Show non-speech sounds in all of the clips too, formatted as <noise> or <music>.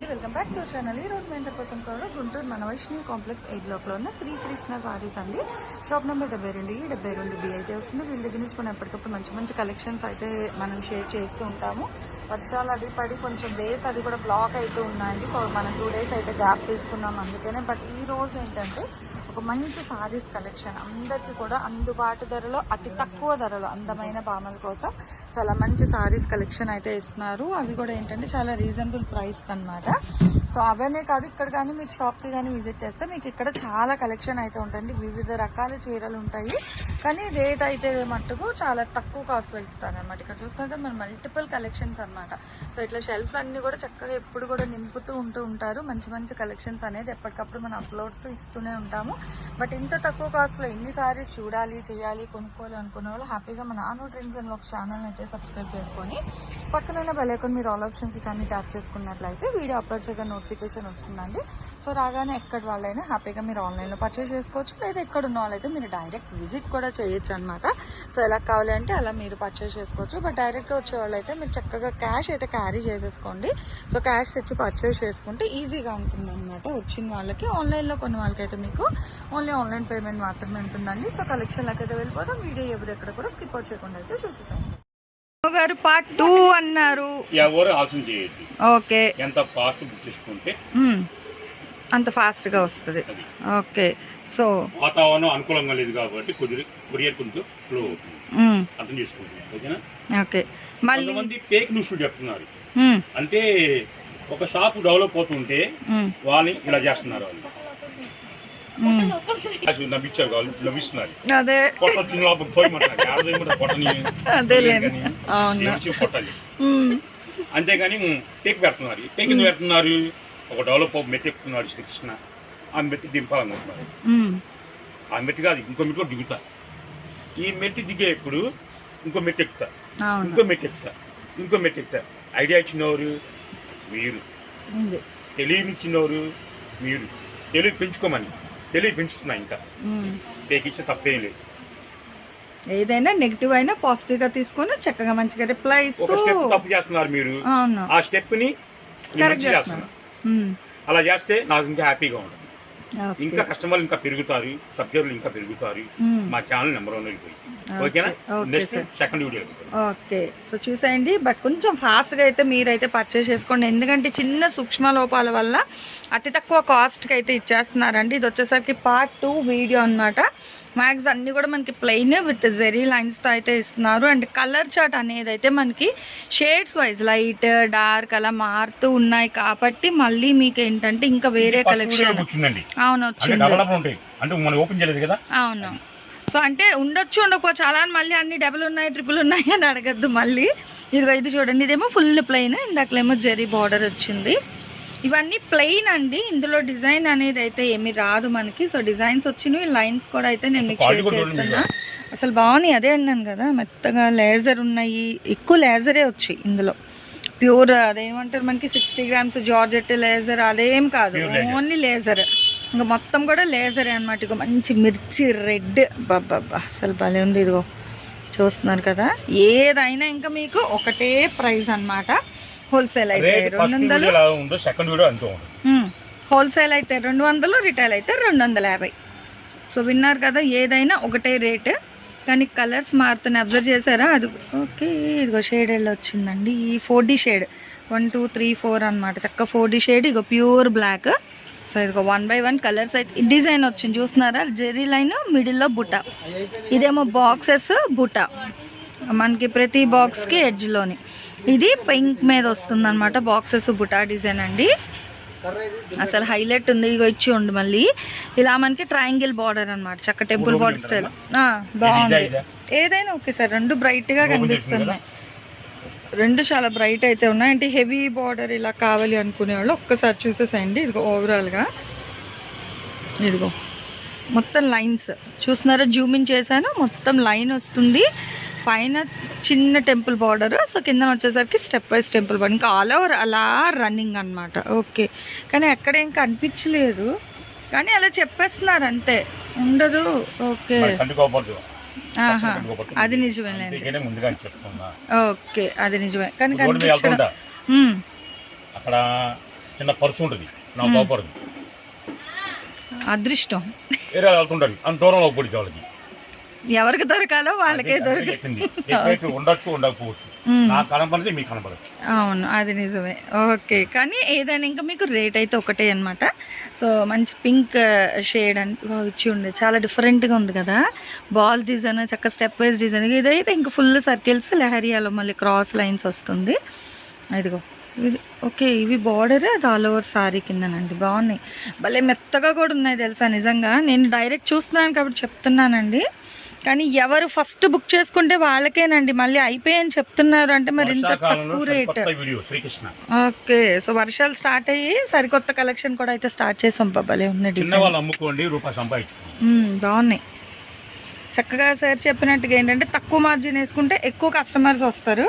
Welcome back to channel ఈ రోజు మేము అందరి కోసం కూడా గుంటూరు మన వైష్ణవి కాంప్లెక్స్ ఎయిట్ బ్లాక్లో ఉన్న శ్రీకృష్ణ సారీస్ అండి. షాప్ నెంబర్ డెబ్బై రెండు ఈ డెబ్బై రెండు బి అయితే వస్తుంది. వీళ్ళ దగ్గర నుంచి మనం ఎప్పటికప్పుడు మంచి మంచి కలెక్షన్స్ అయితే మనం షేర్ చేస్తూ ఉంటాము. వర్షాలు అది పడి కొంచెం డేస్ అది కూడా బ్లాక్ అవుతూ ఉన్నాయండి. సో మనం టూ డేస్ అయితే గ్యాప్ తీసుకున్నాం అందుకనే. బట్ ఈ రోజు ఏంటంటే ఒక మంచి సారీస్ కలెక్షన్ అందరికీ కూడా అందుబాటు ధరలో అతి తక్కువ ధరలో అందమైన భామల కోసం చాలా మంచి సారీస్ కలెక్షన్ అయితే ఇస్తున్నారు. అవి కూడా ఏంటంటే చాలా రీజనబుల్ ప్రైస్ అన్నమాట. సో అవనే కాదు ఇక్కడ కానీ మీరు షాప్కి కానీ విజిట్ చేస్తే మీకు ఇక్కడ చాలా కలెక్షన్ అయితే ఉంటుంది వివిధ రకాల చీరలు ఉంటాయి. కానీ రేట్ అయితే మట్టుకు చాలా తక్కువ కాస్ట్లో ఇస్తారనమాట ఇక్కడ చూస్తుంటే మన మల్టిపుల్ కలెక్షన్స్ అన్నమాట. సో ఇట్లా షెల్ఫ్లు అన్ని కూడా చక్కగా ఎప్పుడు కూడా నింపుతూ ఉంటూ ఉంటారు. మంచి మంచి కలెక్షన్స్ అనేది ఎప్పటికప్పుడు మనం అప్లోడ్స్ ఇస్తూనే ఉంటాము. బట్ ఇంత తక్కువ కాస్ట్లో ఎన్ని సారీస్ చూడాలి చేయాలి కొనుక్కోవాలి అనుకునే వాళ్ళు హ్యాపీగా మన ఆనో ట్రెండ్స్ అండ్ ఒక ఛానల్ అయితే సబ్స్క్రైబ్ చేసుకొని పక్కన బెల్ మీరు ఆల్ ఆప్షన్కి కానీ ట్యాప్ చేసుకున్నట్లయితే వీడియో అప్లోడ్ చేయగా నోటిఫికేషన్ వస్తుందండి. సో రాగానే ఎక్కడి వాళ్ళైనా హ్యాపీగా మీరు ఆన్లైన్లో పర్చేస్ చేసుకోవచ్చు. లేదా ఎక్కడ ఉన్న వాళ్ళైతే మీరు డైరెక్ట్ విజిట్ కూడా చేయొచ్చు అనమాట సో ఎలా కావాలి అంటే అలా మీరు పర్చేస్ చేసుకోవచ్చు. బట్ డైరెక్ట్గా వచ్చే వాళ్ళైతే మీరు చక్కగా క్యాష్ అయితే క్యారీ చేసేసుకోండి. సో క్యాష్ తెచ్చి పర్చేస్ చేసుకుంటే ఈజీగా ఉంటుంది అనమాట వచ్చిన వాళ్ళకి. ఆన్లైన్లో కొన్ని వాళ్ళకైతే మీకు ఓన్లీ ఆన్లైన్ పేమెంట్ మాత్రమే ఉంటుందండి. సో కలెక్షన్లకు అయితే వెళ్ళిపోతాం వీడియో ఎవరు ఎక్కడ కూడా స్కిప్ అవుట్ చేయకుండా అయితే చూసేసాం గారు పార్ట్ టూ అన్నారు. ఎవరు ఆలోచన చేయొద్దు ఓకే ఎంత ఫాస్ట్ బుక్ చేసుకుంటే మ్మ్. అంత ఫాస్ట్గా వస్తుంది. ఓకే. సో వాతావరణం అనుకూలంగా లేదు కాబట్టి కొద్దిగా కొరియర్ కొంచెం స్లో అవుతుంది. మ్మ్. అర్థం చేసుకుంటుంది. ఓకేనా? ఓకే. మళ్ళీ కొంతమంది ఫేక్ న్యూస్ చెప్తున్నారు. అంటే ఒక షాప్ డెవలప్ అవుతుంటే. వాళ్ళని ఇలా చేస్తున్నారు వాళ్ళు. అది నవ్వించారు వాళ్ళు నవ్విస్తున్నారు. అదే. పొట్ట వచ్చిన లోపల పోయమంటారు? ఆడదే కూడా పొట్టని అదేలేండి అవును? ఏడ్చి పొట్టాలి మ్మ్. అంతేగాని టేక్ పెడుతున్నారు. టేక్ ఎందుకు పెడుతున్నారు? ఒక డెవలప్ మెట్టి ఎక్కుతున్నాడు శ్రీకృష్ణ. ఆ మెట్టి దింపాలనుకుంటున్నారు మ్మ్. ఆ మెట్టి కాదు ఇంకో మెట్టు కూడా దిగుతా. ఈ మెట్టి దిగే ఇప్పుడు ఇంకో మెట్టు ఎక్కుతా. ఇంకో మెట్టు ఎక్కుతా. ఇంకో మెట్టు ఎక్కుతా. ఐడియా ఇచ్చినవారు మీరు. తెలియనిచ్చినవారు మీరు. తెలివి పెంచుకోమని. తెలివి పెంచుతున్నా ఇంకా. పేకిచ్చే తప్పేం లేదు. ఏదైనా నెగిటివ్ అయినా పాజిటివ్గా తీసుకొని చక్కగా మంచిగా రిప్లై ఇస్తూ తప్పు చేస్తున్నారు మీరు. ఆ స్టెప్ని కరెక్ట్ చేస్తున్నారు. అలా చేస్తే నాకు ఇంకా హ్యాపీగా ఉంటుంది. ఓకే. ఇంకా కస్టమర్లు ఇంకా పెరుగుతారు సబ్జెక్టులు ఇంకా పెరుగుతారు. మ్మ్. మా ఛానల్ నెంబర్ వన్. ఓకేనా? Okay next sir. Second video okay so చూసేయండి బట్ కొంచెం ఫాస్ట్గా అయితే మీరైతే పర్చేస్ చేసుకోండి. ఎందుకంటే చిన్న సూక్ష్మ లోపాల వల్ల అతి తక్కువ కాస్ట్కి అయితే ఇచ్చేస్తున్నారండి. ఇది వచ్చేసరికి పార్ట్ టూ వీడియో అనమాట మ్యాక్స్ అన్నీ కూడా మనకి ప్లెయిన్ విత్ జెరీ లైన్స్తో అయితే ఇస్తున్నారు. అండ్ కలర్ చార్ట్ అనేది అయితే మనకి షేడ్స్ వైజ్ లైట్ డార్క్ అలా మారుతూ ఉన్నాయి కాబట్టి మళ్ళీ మీకు ఏంటంటే ఇంకా వేరే కలెక్షన్ అవును వచ్చింది. డబల్ డబల్ ఉంటాయి. అంటే మనం ఓపెన్ చేయలేదు కదా? అవును. సో అంటే ఉండొచ్చు ఉండకపోవచ్చు అలా అని మళ్ళీ అన్ని డబుల్ ఉన్నాయి ట్రిపుల్ ఉన్నాయి అని అడగద్దు మళ్ళీ. ఇదిగో ఇది చూడండి ఇదేమో ఫుల్ ప్లెయిన్ ఇందాకలేమో జెరీ బార్డర్ వచ్చింది. ఇవన్నీ ప్లెయిన్ అండి. ఇందులో డిజైన్ అనేది అయితే ఏమీ రాదు మనకి. సో డిజైన్స్ వచ్చినాయి లైన్స్ కూడా అయితే నేను మీకు షేర్ చేస్తున్నా. అసలు బాగున్నాయి. అదే అన్నాను కదా మెత్తగా లేజర్ ఉన్నాయి. ఎక్కువ లేజరే వచ్చాయి ఇందులో. ప్యూర్ అదేమంటారు మనకి సిక్స్టీ గ్రామ్స్ జార్జెట్ లేజర్ అదేం కాదు. ఓన్లీ లేజర్ ఇంకా మొత్తం కూడా లేజరే అనమాట ఇక మంచి మిర్చి రెడ్ బాబ్బా అసలు భలే ఉంది ఇదిగో. చూస్తున్నారు కదా? ఏదైనా ఇంకా మీకు ఒకటే ప్రైస్ అన్నమాట. హోల్సేల్ అయితే రెండు వందలు. ఉందో సెకండ్ వీడియో అంతే. హోల్సేల్ అయితే రెండు వందలు రిటైల్ అయితే రెండు వందల యాభై. సో విన్నారు కదా ఏదైనా ఒకటే రేట్. కానీ కలర్స్ మారుతున్నాయి. అబ్జర్వ్ చేశారా? అది ఓకే ఇదిగో షేడ్ ఎలా వచ్చిందండి. ఈ four D shade. One two three four అనమాట చక్క ఫోర్ డి షేడ్ ఇగో ప్యూర్ బ్లాక్. సో ఇదిగో వన్ బై వన్ కలర్స్ అయితే. డిజైన్ వచ్చింది చూస్తున్నారా? జెరీ లైన్ మిడిల్లో బుట్ట. ఇదేమో బాక్సెస్ బుట్ట. మనకి ప్రతి బాక్స్కి ఎడ్జ్లోని. ఇది పింక్ మీద వస్తుంది అనమాట బాక్సెస్ బుటా డిజైన్ అండి. అసలు హైలైట్ ఉంది ఇగో ఇచ్చి ఉండి మళ్ళీ. ఇలా మనకి ట్రయాంగిల్ బార్డర్ అన్నమాట చక్క టెంపుల్ బార్డర్ స్టైల్. బాగుంది. ఇదా? ఏదైనా ఓకే సార్ రెండు బ్రైట్గా కనిపిస్తున్నాయి. రెండు చాలా బ్రైట్ అయితే ఉన్నాయి. అంటే హెవీ బార్డర్ ఇలా కావాలి అనుకునే వాళ్ళు ఒక్కసారి చూసేసేయండి ఇదిగో ఓవరాల్గా ఇదిగో మొత్తం లైన్స్. చూస్తున్నారా? జూమిన్ చేశాను మొత్తం లైన్ వస్తుంది. పైన చిన్న టెంపుల్ బార్డర్ సో కింద వచ్చేసరికి స్టెప్ వైజ్ టెంపుల్ బార్డర్. ఇంకా ఆల్ ఓవర్ అలా రన్నింగ్ అన్నమాట. ఓకే. కానీ ఎక్కడ ఏం కనిపించలేదు. కానీ అలా చెప్పేస్తున్నారు అంతే. ఉండదు. ఓకే. అది చెప్తున్నా. ఓకే. అది నిజమే. కానీ అక్కడ చిన్న పర్సు ఉంటుంది. నా అదృష్టం. వేరే వెళ్తుంటారు. అంత దూరంలో పడితే వాళ్ళకి. ఎవరికి దొరకాలో వాళ్ళకే అదే- అదే దొరికి చెప్పింది. ఎక్కడైతే ఉండొచ్చు ఉండకపోవచ్చు. మీకు అవును అది నిజమే. ఓకే కానీ ఏదైనా ఇంకా మీకు రేట్ అయితే ఒకటే అనమాట సో మంచి పింక్ షేడ్ అని ఇచ్చి ఉండే. చాలా డిఫరెంట్గా ఉంది కదా. బాల్స్ డిజైన్ చక్క స్టెప్ వైజ్ డిజైన్ ఇదైతే ఇంకా ఫుల్ సర్కిల్స్ లెహరియాలో మళ్ళీ క్రాస్ లైన్స్ వస్తుంది. ఇదిగో ఇది ఓకే ఇవి బార్డర్ అది ఆల్ ఓవర్ సారీ కిందనండి. బాగున్నాయి. భలే మెత్తగా కూడా ఉన్నాయి తెలుసా నిజంగా. నేను డైరెక్ట్ చూస్తున్నాను కాబట్టి చెప్తున్నానండి. కానీ ఎవరు ఫస్ట్ బుక్ చేసుకుంటే వాళ్ళకేనండి. మళ్ళీ అయిపోయాయని చెప్తున్నారు అంటే మరి ఇంత తక్కువ రేట్. ఓకే సో వర్షాలు స్టార్ట్ అయ్యి సరికొత్త కలెక్షన్ కూడా అయితే స్టార్ట్ చేసాం బాబాలే ఉన్న చిన్న డిజైన్. వాళ్ళు అమ్ముకోండి రూపాయి సంపాదించుకోండి. మ్మ్, బాగున్నాయి. చక్కగా సార్ చెప్పినట్టుగా ఏంటంటే తక్కువ మార్జిన్ వేసుకుంటే ఎక్కువ కస్టమర్స్ వస్తారు.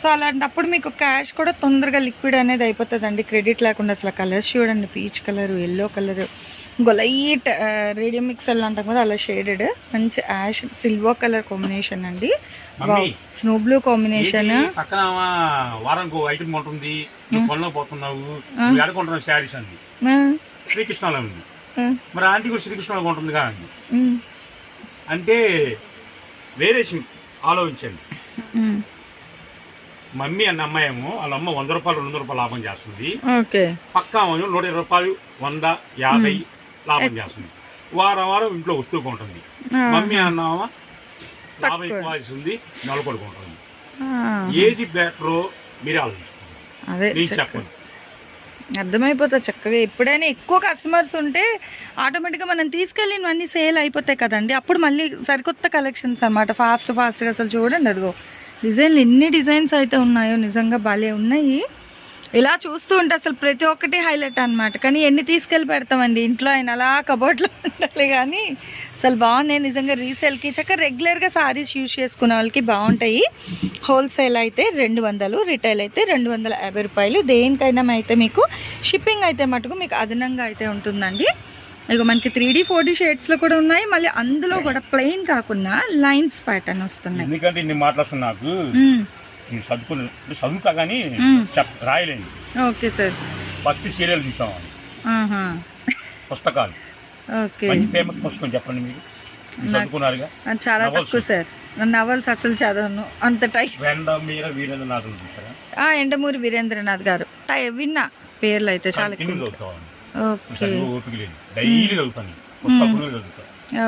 సో అలాంటప్పుడు మీకు క్యాష్ కూడా తొందరగా లిక్విడ్ అనేది అయిపోతుందండి. క్రెడిట్ లేకుండా అసలు కలర్స్ చూడండి పీచ్ కలర్ ఎల్లో కలర్ ఇంకో లైట్ రేడియం మిక్సర్ అంటాం కదా అలా షేడెడ్ మంచి యాష్ సిల్వర్ కలర్ కాంబినేషన్ అండి. స్నో బ్లూ కాంబినేషన్ పక్కన వారానికి ఐటమ్ ఉంటుంది నువ్వు పనిలో పోతున్నావు. నువ్వు ఎడకుంటున్నావు శారీస్ అంది. శ్రీకృష్ణలో ఉంది. మరి ఆంటీ కూడా శ్రీకృష్ణలో ఉంటుంది అంటే వేరే ఆలోచించండి. మమ్మీ అన్న అమ్మాయి ఏమో వాళ్ళ అమ్మ వంద రూపాయలు రెండు రూపాయలు లాభం చేస్తుంది. పక్క నూట ఇరవై రూపాయలు వంద యాభై లాభం చేస్తుంది. వారం వారం ఇంట్లో వస్తూ ఉంటుంది మమ్మీ అన్నామా లాభం ఎక్కువ ఇస్తుంది నెలకొడుకుంటుంది ఏది బెటరో మీరే ఆలోచించుకోండి. అదే నేను చెప్పండి అర్థమైపోతుంది చక్కగా. ఎప్పుడైనా ఎక్కువ కస్టమర్స్ ఉంటే ఆటోమేటిక్గా మనం తీసుకెళ్ళినవన్నీ సేల్ అయిపోతాయి కదండి. అప్పుడు మళ్ళీ సరికొత్త కలెక్షన్స్ అన్నమాట. ఫాస్ట్ ఫాస్ట్గా అసలు చూడండి అదిగో. డిజైన్లు ఎన్ని డిజైన్స్ అయితే ఉన్నాయో నిజంగా భలే ఉన్నాయి. ఇలా చూస్తూ ఉంటే అసలు ప్రతి ఒక్కటి హైలైట్ అన్నమాట. కానీ ఎన్ని తీసుకెళ్ళి పెడతామండి? ఇంట్లో ఆయన అలా కబోర్డ్లో ఉండాలి కానీ అసలు బాగున్నాయి. నిజంగా రీసేల్కి చక్కగా రెగ్యులర్గా సారీస్ యూజ్ చేసుకునే వాళ్ళకి బాగుంటాయి. హోల్సేల్ అయితే రెండు వందలు రిటైల్ అయితే రెండు వందల యాభై రూపాయలు. దేనికైనా అయితే మీకు షిప్పింగ్ అయితే మటుకు మీకు అదనంగా అయితే ఉంటుందండి. ఇక మనకి త్రీ డీ ఫోర్ డీ షేడ్స్లో కూడా ఉన్నాయి. మళ్ళీ అందులో కూడా ప్లెయిన్ కాకుండా లైన్స్ ప్యాటర్న్ వస్తున్నాయి. ఎందుకంటే నాకు. నేను చదువుకుని చదువుతా కానీ. చెప్ రాయలేను ఓకే సార్. ఫస్ట్ సీరియల్ చూసాం. పుస్తకాలు. మంచి ఫేమస్ పుస్తకం చెప్పండి మీరు చదువుకున్నారుగా చాలా. తక్కువ సార్. నవల్స్ అసలు చదవను. అంత టైం చూసారా ఎండమూరి వీరేంద్రనాథ్ గారు. టై విన్నా పేర్లు అయితే చాలా డైలీ చదువుతాను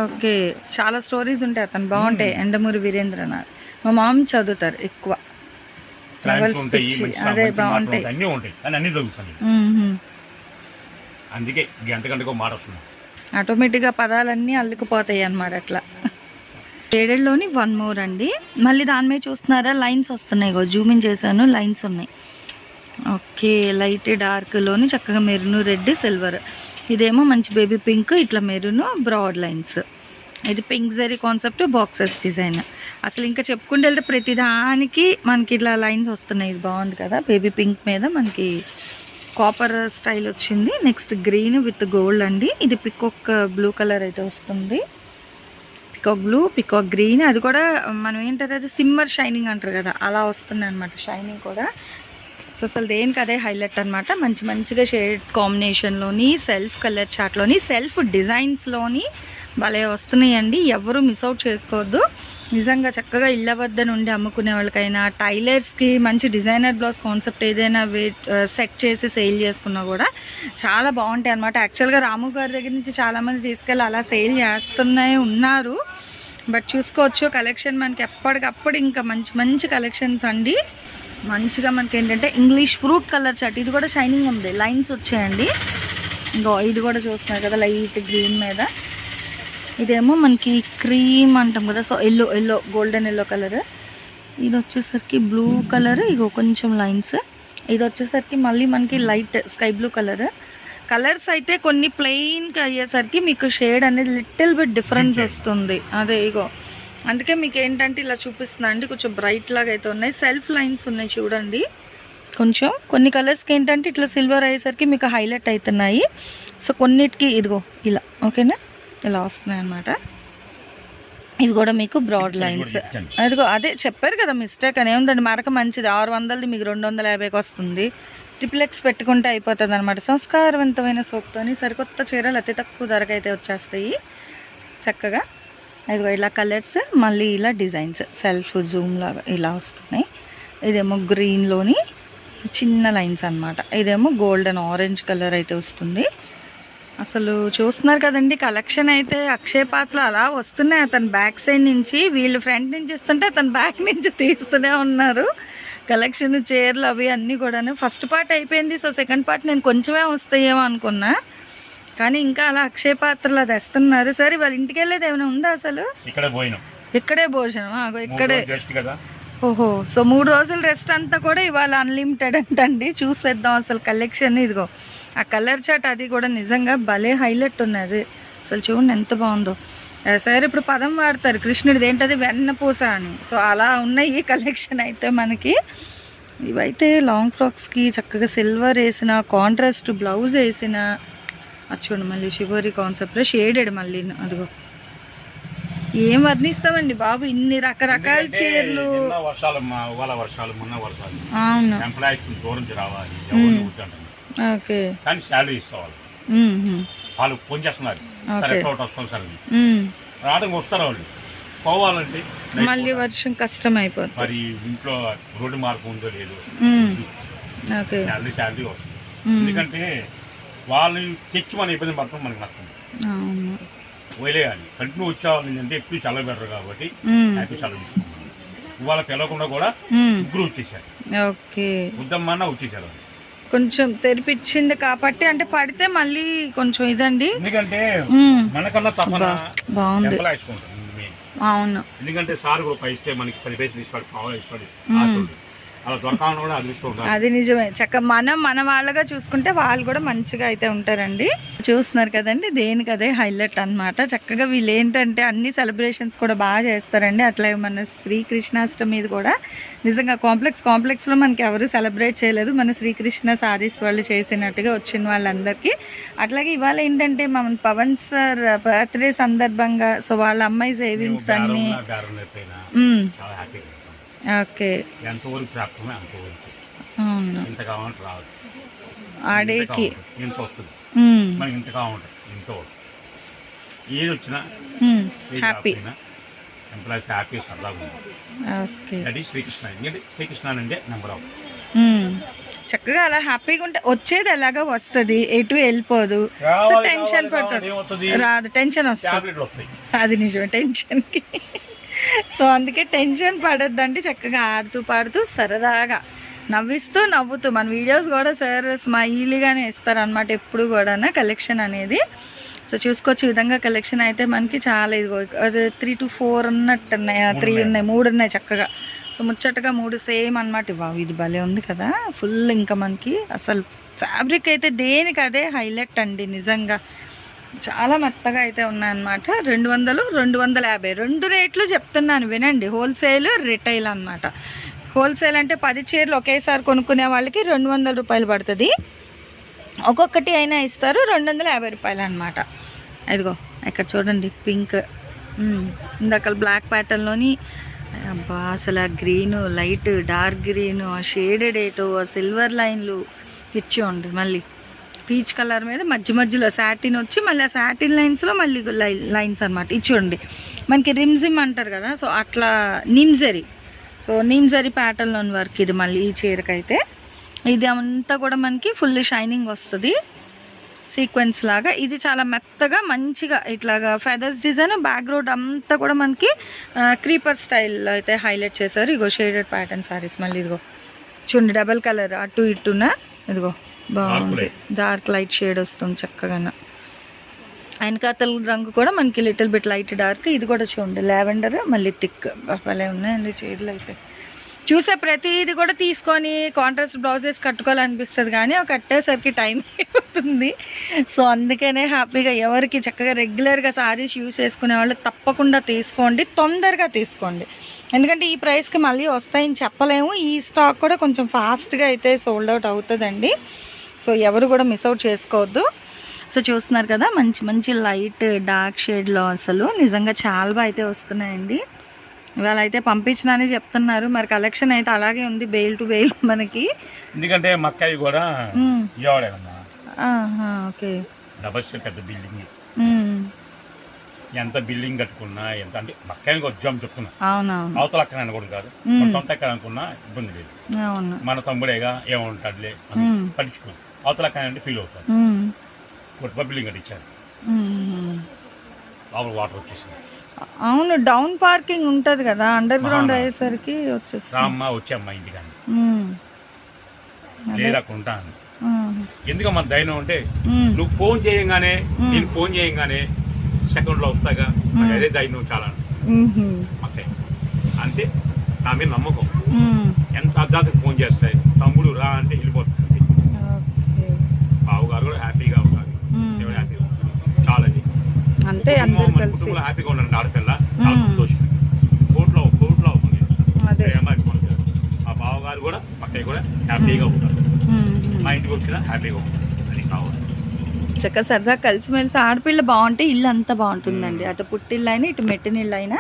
ఓకే. చాలా స్టోరీస్ ఉంటాయి అతను. బాగుంటాయి. ఎండమూరి వీరేంద్రనాథ్. మా మామ చదువుతారు ఎక్కువ. Novels ఉంటాయి అదే బాగుంటాయి. అన్నీ ఉంటాయి కానీ అన్నీ. మ్మ్హ్మ్. అందుకే గంట గంటకు మాట వస్తుంది. ఆటోమేటిక్గా పదాలన్నీ అల్లుకుపోతాయి అన్నమాట అట్లా. షేడెడ్లోని వన్ మోర్ అండి. మళ్ళీ దాని మీద చూస్తున్నారా? లైన్స్ వస్తున్నాయి ఇగో జూమ్ ఇన్ చేశాను లైన్స్ ఉన్నాయి. ఓకే లైట్ డార్క్లోని చక్కగా మెరూన్ రెడ్ సిల్వర్. ఇదేమో మంచి బేబీ పింక్ ఇట్లా మెరూన్ బ్రాడ్ లైన్స్. ఇది pink zari concept boxes design. అసలు ఇంకా చెప్పుకుంటూ వెళ్తే ప్రతిదానికి మనకి ఇట్లా లైన్స్ వస్తున్నాయి. ఇది బాగుంది కదా. బేబీ పింక్ మీద మనకి కాపర్ స్టైల్ వచ్చింది. నెక్స్ట్ గ్రీన్ విత్ గోల్డ్ అండి. ఇది పికాక్ బ్లూ కలర్ అయితే వస్తుంది. పికాక్ బ్లూ పికాక్ గ్రీన్ అది కూడా మనం ఏంటారు అది సిమ్మర్ షైనింగ్ అంటారు కదా. అలా వస్తుంది అనమాట షైనింగ్ కూడా. సో అసలు దేనికి అదే హైలైట్ అనమాట మంచి మంచిగా షేడ్ కాంబినేషన్లోని సెల్ఫ్ కలర్ చాట్లోని సెల్ఫ్ డిజైన్స్లోని భలే వస్తున్నాయండి. ఎవరు మిస్ అవుట్ చేసుకోవద్దు. నిజంగా చక్కగా ఇళ్ళ వద్ద నుండి అమ్ముకునే వాళ్ళకైనా టైలర్స్కి మంచి డిజైనర్ బ్లౌజ్ కాన్సెప్ట్ ఏదైనా వే సెట్ చేసి సేల్ చేసుకున్నా కూడా చాలా బాగుంటాయి అనమాట యాక్చువల్గా రాము గారి దగ్గర నుంచి చాలామంది తీసుకెళ్ళి అలా సేల్ చేస్తున్నాయి ఉన్నారు. బట్ చూసుకోవచ్చు కలెక్షన్ మనకి ఎప్పటికప్పుడు ఇంకా మంచి మంచి కలెక్షన్స్ అండి. మంచిగా మనకి ఏంటంటే ఇంగ్లీష్ ఫ్రూట్ కలర్ షర్ట్ ఇది కూడా షైనింగ్ ఉంది. లైన్స్ వచ్చాయండి. ఇంకో ఇది కూడా చూస్తున్నారు కదా లైట్ గ్రీన్ మీద. ఇదేమో మనకి క్రీమ్ అంటాం కదా so yellow yellow golden yellow colour. ఇది వచ్చేసరికి బ్లూ కలర్ ఇగో కొంచెం లైన్స్. ఇది వచ్చేసరికి మళ్ళీ మనకి light sky blue colour. Colours అయితే కొన్ని ప్లెయిన్కి అయ్యేసరికి మీకు షేడ్ అనేది లిటిల్ బిట్ డిఫరెన్స్ వస్తుంది. అదే ఇగో. అందుకే మీకు ఏంటంటే ఇలా చూపిస్తున్నా అండి కొంచెం బ్రైట్ లాగా అయితే ఉన్నాయి. సెల్ఫ్ లైన్స్ ఉన్నాయి చూడండి. కొంచెం కొన్ని కలర్స్కి ఏంటంటే ఇట్లా సిల్వర్ అయ్యేసరికి మీకు హైలైట్ అవుతున్నాయి. సో కొన్నిటికి ఇదిగో ఇలా ఓకేనా? ఇలా వస్తున్నాయి అన్నమాట. ఇవి కూడా మీకు బ్రాడ్ లైన్స్. అదిగో అదే చెప్పారు కదా మిస్టేక్ అని. ఏముందండి మరక మంచిది. ఆరు వందలది మీకు రెండు వందల యాభైకి వస్తుంది. ట్రిపుల్ ఎక్స్ పెట్టుకుంటే అయిపోతుంది అనమాట సంస్కారవంతమైన సోప్తోని సరికొత్త చీరలు అతి తక్కువ ధరకు అయితే వచ్చేస్తాయి. చక్కగా. ఇదిగో ఇలా కలర్స్ మళ్ళీ ఇలా డిజైన్స్. సెల్ఫ్ జూమ్ లాగా ఇలా వస్తున్నాయి. ఇదేమో గ్రీన్లోని చిన్న లైన్స్ అన్నమాట. ఇదేమో గోల్డెన్ ఆరెంజ్ కలర్ అయితే వస్తుంది. అసలు చూస్తున్నారు కదండి కలెక్షన్ అయితే అక్షయ పాత్రలు అలా వస్తున్నాయి. అతను బ్యాక్ సైడ్ నుంచి వీళ్ళు ఫ్రంట్ నుంచి ఇస్తుంటే అతను బ్యాక్ నుంచి తీస్తూనే ఉన్నారు. కలెక్షన్ చీరలు అవి అన్నీ కూడా ఫస్ట్ పార్ట్ అయిపోయింది సో సెకండ్ పార్ట్ నేను కొంచెమే వస్తాయేమో అనుకున్నా. కానీ ఇంకా అలా అక్షయ పాత్రలు అది వేస్తున్నారు. సరే వాళ్ళ ఇంటికి వెళ్ళేది ఏమైనా ఉందా అసలు? ఇక్కడే భోజనం. ఇక్కడే. ఓహో సో మూడు రోజుల రెస్ట్ అంతా కూడా ఇవాళ అన్లిమిటెడ్ అంటండి. చూసేద్దాం అసలు కలెక్షన్ ఇదిగో. ఆ కలర్ చాట్ అది కూడా నిజంగా భలే హైలైట్ ఉన్నది అసలు చూడండి ఎంత బాగుందో. సరే ఇప్పుడు పదం వాడతారు. కృష్ణుడిది ఏంటది? వెన్నపూస అని. సో అలా ఉన్నాయి ఈ కలెక్షన్ అయితే మనకి. ఇవైతే లాంగ్ ఫ్రాక్స్కి చక్కగా సిల్వర్ వేసిన కాంట్రాస్ట్ బ్లౌజ్ వేసిన. చూడండి మళ్ళీ శివరి కాన్సెప్ట్లో షేడెడ్ మళ్ళీ. అదిగో. ఏం వర్ణిస్తామండి బాబు? ఇన్ని రకరకాల చీరలు. వర్షాలు అవును. ఓకే. కానీ శాలరీ ఇస్తావాలి వాళ్ళు ఫోన్ చేస్తున్నారు. సరే. ఎక్కడ వస్తాం సార్. రావడానికి వస్తారు వాళ్ళు. పోవాలంటే మళ్ళీ వర్షం కష్టం అయిపోతుంది మరి ఇంట్లో రోడ్డు మార్పు ఉందో లేదో. శాలరీ శాలరీ వస్తుంది. ఎందుకంటే వాళ్ళు తెచ్చి మన ఇబ్బంది పడటం మనకి నచ్చం అవును. వదిలేయాలి కంటిన్యూ వచ్చేవాళ్ళు ఏంటంటే ఎక్కువ సెలవు పెట్టరు కాబట్టి హ్యాపీ సెలవు తీసుకున్నాను ఇవాళ పిలవకుండా కూడా ముగ్గురు వచ్చేసారు. వద్దమ్మన్నా వచ్చేసారు. కొంచెం తెరిపించింది కాబట్టి అంటే పడితే మళ్ళీ కొంచెం ఇదండి. ఎందుకంటే ఉమ్, మనకన్నా తపన బాగుంది. అవును. ఎందుకంటే సార్ కూడా ఇస్తే మనకి పది పైసలు ఇస్తాడు పావులు ఇస్తాడు అది నిజమే. చక్క మనం మన వాళ్ళగా చూసుకుంటే వాళ్ళు కూడా మంచిగా అయితే ఉంటారండి. చూస్తున్నారు కదండి దేనికి అదే హైలైట్ అన్నమాట. చక్కగా వీళ్ళు ఏంటంటే అన్ని సెలబ్రేషన్స్ కూడా బాగా చేస్తారండి. అట్లాగే మన శ్రీకృష్ణాష్టమి ఇది కూడా నిజంగా కాంప్లెక్స్ కాంప్లెక్స్లో మనకి ఎవరు సెలబ్రేట్ చేయలేదు. మన శ్రీకృష్ణ సారీస్ వాళ్ళు చేసినట్టుగా వచ్చిన వాళ్ళందరికీ. అట్లాగే ఇవాళ ఏంటంటే మన పవన్ సార్ బర్త్డే సందర్భంగా సో వాళ్ళ అమ్మాయి సేవింగ్స్ అన్ని ఓకే. ఎంతవరకు ప్రాప్తమే అంతవరకు ఇంత కావాలంటే రాదు. ఆడేకి ఇంత వస్తుంది. మనకి ఇంత కావాలంటే ఇంత వస్తుంది. ఏది వచ్చినా హ్యాపీ. ఎంప్లాయీస్ హ్యాపీ సరదాగా ఈస్ శ్రీకృష్ణ ఎందుకంటే శ్రీకృష్ణ అంటే నెంబర్ ఆఫ్. చక్కగా అలా హ్యాపీగా ఉంటే వచ్చేది ఎలాగా వస్తుంది. ఎటు వెళ్ళిపోదు. టెన్షన్ పడుతుంది? రాదు టెన్షన్ వస్తుంది. అది నిజమే టెన్షన్కి సో అందుకే టెన్షన్ పడొద్దండి చక్కగా ఆడుతూ పాడుతూ సరదాగా నవ్విస్తూ నవ్వుతూ. మన వీడియోస్ కూడా సార్ స్మైలీగానే ఇస్తారనమాట ఎప్పుడు కూడా కలెక్షన్ అనేది. సో చూసుకోవచ్చు విధంగా కలెక్షన్ అయితే మనకి చాలా ఇదిగో అది త్రీ టు ఫోర్ ఉన్నట్టు ఉన్నాయి త్రీ ఉన్నాయి మూడు ఉన్నాయి చక్కగా. సో ముచ్చటగా మూడు సేమ్ అనమాట వావ్ ఇది భలే ఉంది కదా. ఫుల్ ఇంకా మనకి అసలు ఫ్యాబ్రిక్ అయితే దేనికి అదే హైలైట్ అండి నిజంగా. చాలా మెత్తగా అయితే ఉన్నాయన్నమాట. రెండు వందలు రెండు వందల యాభై. రెండు రేట్లు చెప్తున్నాను వినండి. హోల్సేల్ రిటైల్ అన్నమాట. హోల్సేల్ అంటే పది చీరలు ఒకేసారి కొనుక్కునే వాళ్ళకి రెండు వందల రూపాయలు పడుతుంది. ఒక్కొక్కటి అయినా ఇస్తారు రెండు వందల యాభై రూపాయలు అనమాట ఇదిగో ఇక్కడ చూడండి పింక్. ఇందాక బ్లాక్ ప్యాటర్న్లోని అబ్బా అసలు ఆ గ్రీను లైట్ డార్క్ గ్రీను ఆ షేడెడ్ ఏటో ఆ సిల్వర్ లైన్లు ఇచ్చి ఉండి మళ్ళీ. పీచ్ కలర్ మీద మధ్య మధ్యలో సాటిన్ వచ్చి మళ్ళీ ఆ శాటిన్ లైన్స్లో మళ్ళీ లై- లైన్స్ అనమాట ఇది చూడండి. మనకి రిమ్జిమ్ అంటారు కదా సో అట్లా నిమ్జరీ. సో నిమ్జరీ ప్యాటర్న్లోని వర్క్ ఇది మళ్ళీ ఈ చీరకైతే. ఇది అంతా కూడా మనకి ఫుల్ షైనింగ్ వస్తుంది. సీక్వెన్స్ లాగా. ఇది చాలా మెత్తగా మంచిగా ఇట్లాగా ఫెదర్స్ డిజైన్ బ్యాక్గ్రౌండ్ అంతా కూడా మనకి క్రీపర్ స్టైల్ అయితే హైలైట్ చేశారు. ఇగో షేడెడ్ ప్యాటర్న్ సారీస్ మళ్ళీ ఇదిగో. చూడండి డబల్ కలర్ అటు ఇటున. ఇదిగో. బాగుంది. డార్క్ లైట్ షేడ్ వస్తుంది చక్కగా. వెనకాతల రంగు కూడా మనకి లిటిల్ బిట్ లైట్ డార్క్ ఇది కూడా చూడండి లావెండర్ మళ్ళీ థిక్ భలే ఉన్నాయండి చీరలు అయితే. చూసే ప్రతిది కూడా తీసుకొని కాంట్రాస్ట్ బ్లౌజెస్ కట్టుకోవాలనిపిస్తుంది కానీ ఒక కట్టేసరికి టైం <laughs> అయిపోతుంది. సో అందుకనే హ్యాపీగా ఎవరికి చక్కగా రెగ్యులర్గా సారీస్ యూస్ చేసుకునే వాళ్ళు తప్పకుండా తీసుకోండి తొందరగా తీసుకోండి. ఎందుకంటే ఈ ప్రైస్కి మళ్ళీ వస్తాయని చెప్పలేము. ఈ స్టాక్ కూడా కొంచెం ఫాస్ట్గా అయితే సోల్డ్ అవుట్ అవుతుందండి. సో ఎవరు కూడా మిస్ అవుట్ చేసుకోవద్దు. సో చూస్తున్నారు కదా మంచి మంచి లైట్ డార్క్ షేడ్లో అసలు. నిజంగా చాలా బాగా అయితే వస్తున్నాయండి. ఇవాళ అయితే పంపించినని చెప్తున్నారు. మరి కలెక్షన్ అయితే అలాగే ఉంది బెయిల్ టు బెయిల్ మనకి. ఎందుకంటే మక్కాయి కూడా ఓకే. డబల్ పెద్ద బిల్డింగ్. ఎంత బిల్డింగ్ కట్టుకున్నా ఎంత అంటే మక్కాయికి వచ్చాము చెప్తున్నా. అవునవును. అవతల అక్కడ కూడా కాదు. సొంత అనుకున్నా ఇబ్బంది లేదు. అవును. మన తమ్ముడేగా ఏముంటాడులే. పట్టించుకోదు అవతల అంటే ఫీల్ అవుతారు మ్మ్. ఒక బిల్డింగ్ కట్టించారు. లోపల వాటర్ వచ్చేసింది అవును డౌన్ పార్కింగ్ ఉంటది కదా అండర్ గ్రౌండ్. అయ్యేసరికి వచ్చేస్తుంది రామ్మ వచ్చామ్మ ఇంటికాని మ్మ్. అదే. లేదా మ్మ్. ఎందుకు మన ధైర్యం అంటే. నువ్వు ఫోన్ చేయంగానే. నేను ఫోన్ చేయంగానే సెకండ్లో వస్తాగా నాకు అదే ధైర్యం చాలా. మక్కాయి అంతే నా మీద నమ్మకం మ్మ్. ఎంత అర్ధానికి ఫోన్ చేస్తాయి తమ్ముడు రా అంటే వెళ్ళిపోతుంది ఓకే. బావగారు కూడా హ్యాపీగా ఉన్నారు మ్మ్. ఎవరు హ్యాపీగా ఉన్నారు చాలా అది అంతే కుటుంబం, అందరు మన కలిసి కుటుంబంలో హ్యాపీగా ఉన్నారండి ఆడపిల్ల చాలా మ్మ్. సంతోషం కోట్లో కోట్లో అవుతుంది. అదే. మా బావగారు కూడా మక్కయ్య కూడా హ్యాపీగా ఉంటారు. మా ఇంటికి వచ్చినా హ్యాపీగా ఉంటారు. అది కావాలి చక్క సరదా కలిసిమెలిసి ఆడపిల్ల బాగుంటే ఇల్లు అంతా బాగుంటుందండి. అటు పుట్టిల్లు అయినా ఇటు మెట్టినిల్లు అయినా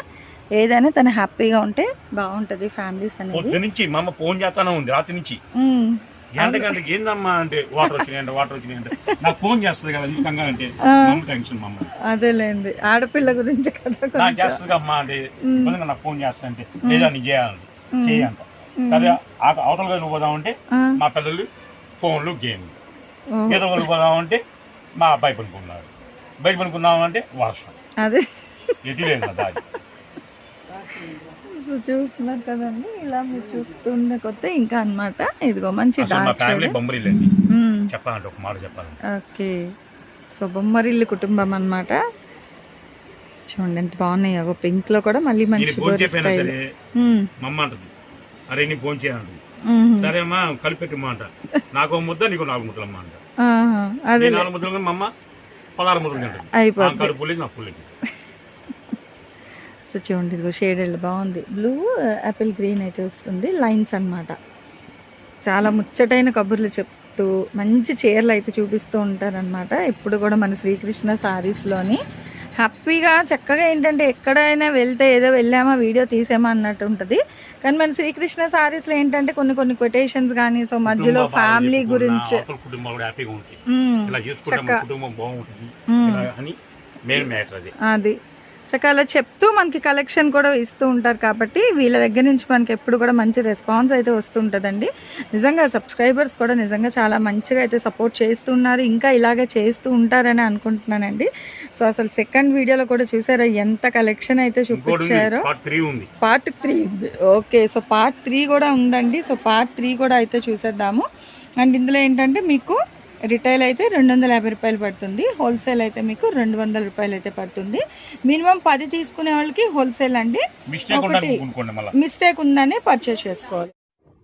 ఏదైనా తను హ్యాపీగా ఉంటే బాగుంటుంది ఫ్యామిలీస్ అనేది. నుంచి మా అమ్మ ఫోన్ చేస్తానే ఉంది రాత్రి నుంచి. గంట గంటకి ఏందమ్మా అంటే వాటర్ వచ్చినాయంటే వాటర్ వచ్చినాయంటే. నాకు ఫోన్ చేస్తుంది కదా ఎందుకు కంగారు అంటే టెన్షన్ అదేలేండి ఆడపిల్ల గురించి కదా చేస్తుంది అమ్మా అంటే నాకు ఫోన్ చేస్తా అంటే లేదా నీ చేయాలంటే. చేయంట. సరే ఆ- అవతల గదిలో పోదామంటే మా పిల్లలు ఫోన్లు గేమ్ ఈత గదిలో పోదామంటే మా అబ్బాయి పనుకున్నాడు బయట పనుకున్నామంటే వర్షం. అదే. ఎటు లేదు దారి. <laughs> సో చూస్తున్నారు కదండి ఇలా మీరు చూస్తుండే కొత్త ఇంకా అన్నమాట. ఇదిగో మంచి అసలు మా డార్క్ ఫ్యామిలీ షేడ్ బొమ్మరిల్లండి చెప్పాలంటే ఒక మాట చెప్పాలంటే. ఓకే. సో బొమ్మరిల్లు కుటుంబం అన్నమాట. చూడండి ఎంత బాగున్నాయి. ఒక పింక్లో కూడా మళ్ళీ మంచి స్టైల్ అంటది. అరే నీ ఫోన్ చేయాలంటది. సరే అమ్మా కలిపెట్టమ్మా అంట. నాకు ముద్ద నీకు నాలుగు ముద్దలు అమ్మా అంట. అదే నీ నాలుగు ముద్దలు పదహారు ముద్దలు తింటది ఆ అయిపోద్ది కడుపు లేదు నాకు పుల్లకి సో చూడండి ఇదిగో షేడ్ బాగుంది. బ్లూ యాపిల్ గ్రీన్ అయితే వస్తుంది. లైన్స్ అన్నమాట. చాలా ముచ్చటైన కబుర్లు చెప్తూ మంచి చీరలు అయితే చూపిస్తూ ఉంటారనమాట ఎప్పుడు కూడా మన శ్రీకృష్ణ సారీస్లోని హ్యాపీగా చక్కగా ఏంటంటే ఎక్కడైనా వెళ్తే ఏదో వెళ్ళామా వీడియో తీసామా అన్నట్టు ఉంటుంది. కానీ మన శ్రీకృష్ణ సారీస్లో ఏంటంటే కొన్ని కొన్ని కొటేషన్స్ కానీ సో మధ్యలో ఫ్యామిలీ గురించి అవతల కుటుంబాలు కూడా హ్యాపీగా ఉంటాయి మ్మ్. ఇలా చేసుకుంటే మా చక్క. కుటుంబం బాగుంటుంది. మ్మ్. ఇలా అని మెయిన్ మ్యాటర్ అది. అది. చక్కగా అలా చెప్తూ మనకి కలెక్షన్ కూడా ఇస్తూ ఉంటారు కాబట్టి వీళ్ళ దగ్గర నుంచి మనకి ఎప్పుడు కూడా మంచి రెస్పాన్స్ అయితే వస్తుంటుందండి. నిజంగా సబ్స్క్రైబర్స్ కూడా నిజంగా చాలా మంచిగా అయితే సపోర్ట్ చేస్తున్నారు. ఇంకా ఇలాగే చేస్తూ ఉంటారని అనుకుంటున్నానండి. సో అసలు సెకండ్ వీడియోలో కూడా చూసారా? ఎంత కలెక్షన్ అయితే చూపించారో. Part three okay so part three కూడా ఉందండి. సో పార్ట్ త్రీ కూడా అయితే చూసేద్దాము. అండ్ ఇందులో ఏంటంటే మీకు రిటైల్ అయితే రెండు వందల యాభై రూపాయలు పడుతుంది హోల్సేల్ అయితే మీకు రెండు వందల రూపాయలు అయితే పడుతుంది మినిమం పది తీసుకునే వాళ్ళకి హోల్సేల్ అండి ఒకటి. మిస్టేక్ ఉందని పర్చేస్ చేసుకోవాలి